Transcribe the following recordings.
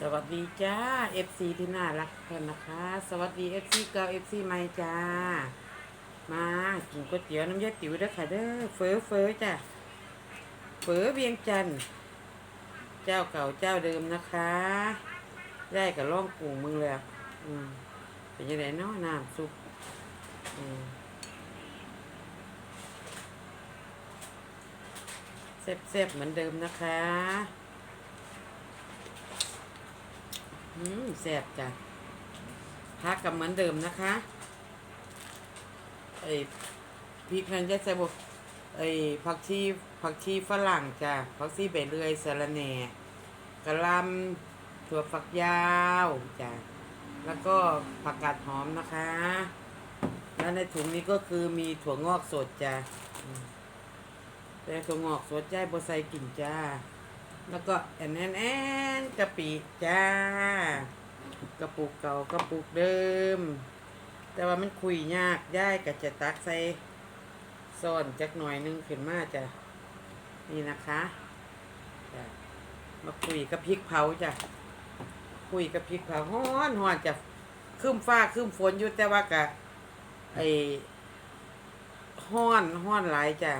สวัสดีจ้า FC ที่น่ารักกันนะคะ สวัสดี FC เก่า FC ใหม่จ้า มากินก๋วยเตี๋ยวน้ำยาติ๋วด้อค่ะเด้อเฟอเฟอจ้ะเฟอเวียงจันทร์เจ้าเก่าเจ้าเดิมนะคะได้กับล่องกุ้งมึงเลยอะอืมเป็นยังไงเนาะน้ำซุปอืมแซ่บๆเหมือนเดิมนะคะ อืมแซ่บจ้ะพักกับเหมือนเดิมนะคะไอ้พริกนั้นจะใส่บไอ้ผักชีผักชีฝรั่งจ้ะผักชีใบเลื่อยสะระแหน่กระลำถั่วฝักยาวจ้ะแล้วก็ผักกาดหอมนะคะ แล้วในถุงนี้ก็คือมีถั่วงอกสดจ้ะแต่ถั่วงอกสดใจบใส่กลิ่นจ้า แล้วก็แอนแอนแอนกะปิจ้ากระปุกเก่ากระปุกเดิม แต่ว่ามันคุยยากย่ายก็จะตักใส่ซ่อนจักหน่อยนึงขึ้นมาจ้ะนี่นะคะจ้ะมาคุยกับพริกเผาจ้ะคุยกับพริกเผาฮ้อนฮ้อนจะขึ้นฟ้าขึ้นฝนอยู่แต่ว่ากะไอฮ้อนฮ้อนหลายจ้ะ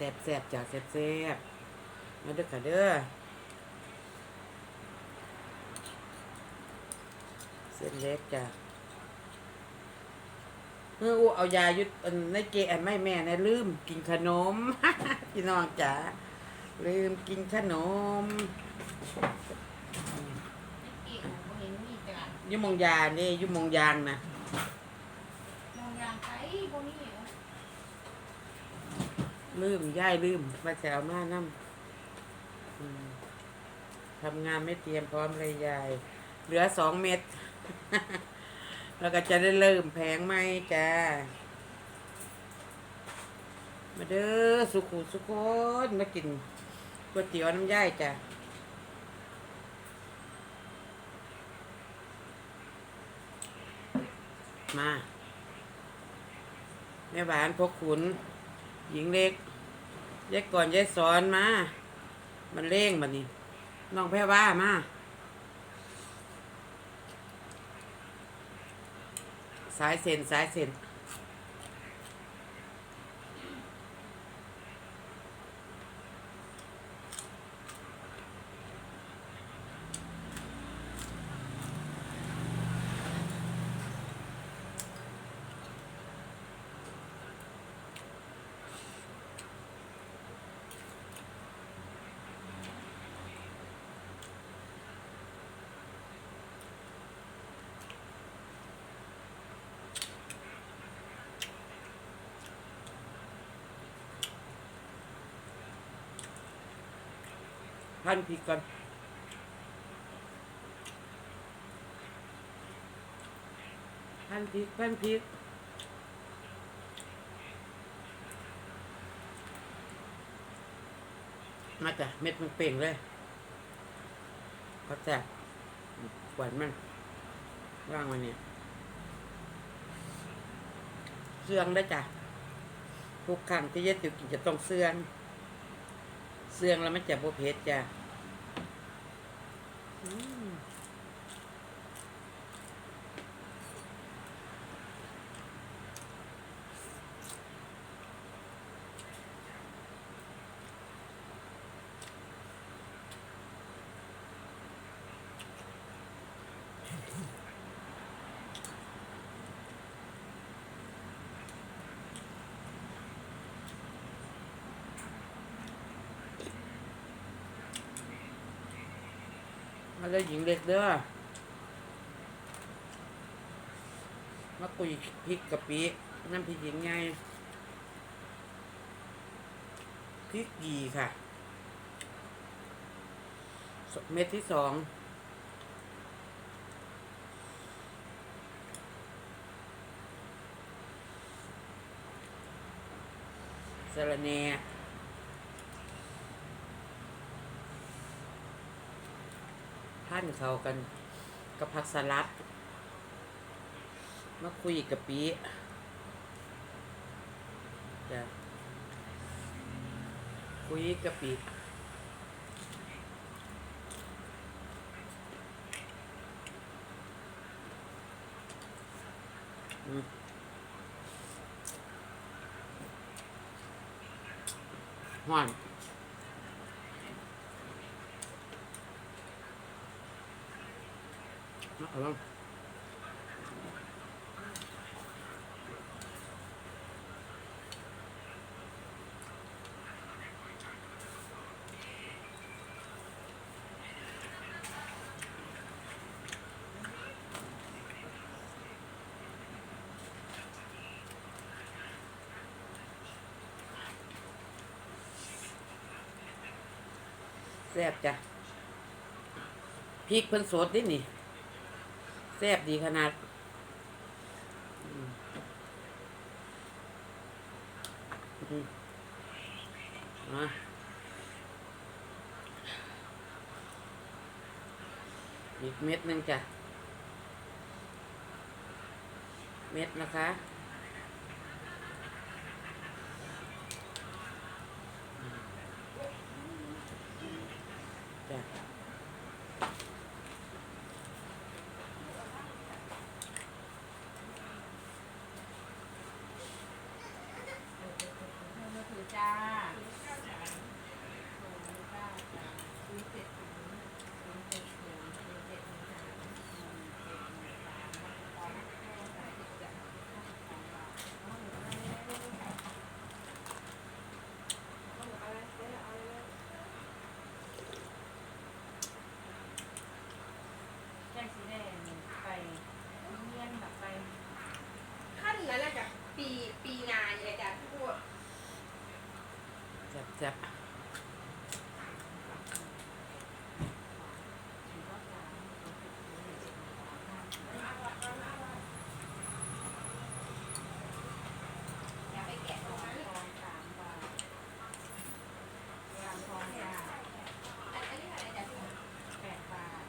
แซ่บแซ่บจ้ะแซ่บแซ่บมาเด้อค่ะเด้อเส้นเล็กจ้ะเมื่ออูเอายายุดอันในเกอันไม่แม่นะลืมกินขนมพี่น้องจ๋าลืมกินขนมอยุมงยานี่อยุมงยางนะมองอย่างไรพวกนี้เหรอ ลืมย่ายลืมมาแซวมาน้ำทำงานไม่เตรียมพร้อมเลยยาย เหลือสองเม็ดแล้วก็จะได้เริ่มแพงไหมจ้า มาเด้อสุขุสุขนมากินก๋วยเตี๋ยวน้ำย่ายจ้ะมาแม่หวานพกขุน หญิงเล็ก ยายก่อนยายสอนมา มันเร่งบัดนี้ น้องแพรว่ามาสายเส้นสายเส้น พันพริกก่อนพันพริกพันพริกมาจ้ะเม็ดมันเป่งเลยเขาแจกหวานมันว่างวันนี้เสื่องได้จ้ะทุกครั้งที่ยายติวกินจะต้องเสื่องเสื่องแล้วมันจะโบเผ็ดจ้ะ อืม มาเลยหญิงเล็กเด้อมาคุยพริกกะปิน้ำพริกหญิงไงพริกกีค่ะ เม็ดที่สองสะระแหน่ นเขากันกับผักสลัด มาคุยกับปีจ้ะคุยกะปิอืมหวาน เอาแลงแซ่บจ้ะพริกเพิ่นสดดินี่ แซ่บดีขนาดอืมอะอีกเม็ดหนึงจ้ะ เม็ดนะคะจ้ะ มือถือจ้า แจ้งสีแดงไปเงียนแบบไป ขั้นนั้นน่ะจากปีปีนาเนี่ยจ้ะพูด แซ่บแซ่บอย่าไปแกะตรงนั้นทองสามบาทรามทองจ้าอันอันนี้อะไรจ้ะพี่แปดบาท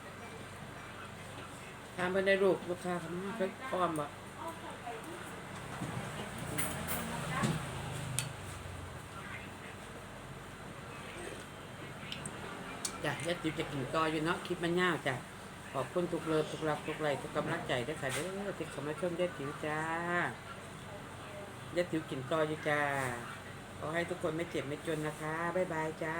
ทานเพิ่นได้ลูกลูกค้าเขามาเพิ่นอ้อมบ่ จ้ะยัดติวจะกินต่ออยู่เนาะคลิปมันยาวจ้ะขอบคุณทุกเลิฟทุกรักทุกไลทุกกำลังใจด้วยค่ะเด้อที่เขามาชมยัดติวจ้ายัดติวกินต่ออยู่จ้าขอให้ทุกคนไม่เจ็บไม่จนนะคะบ๊ายบายจ้า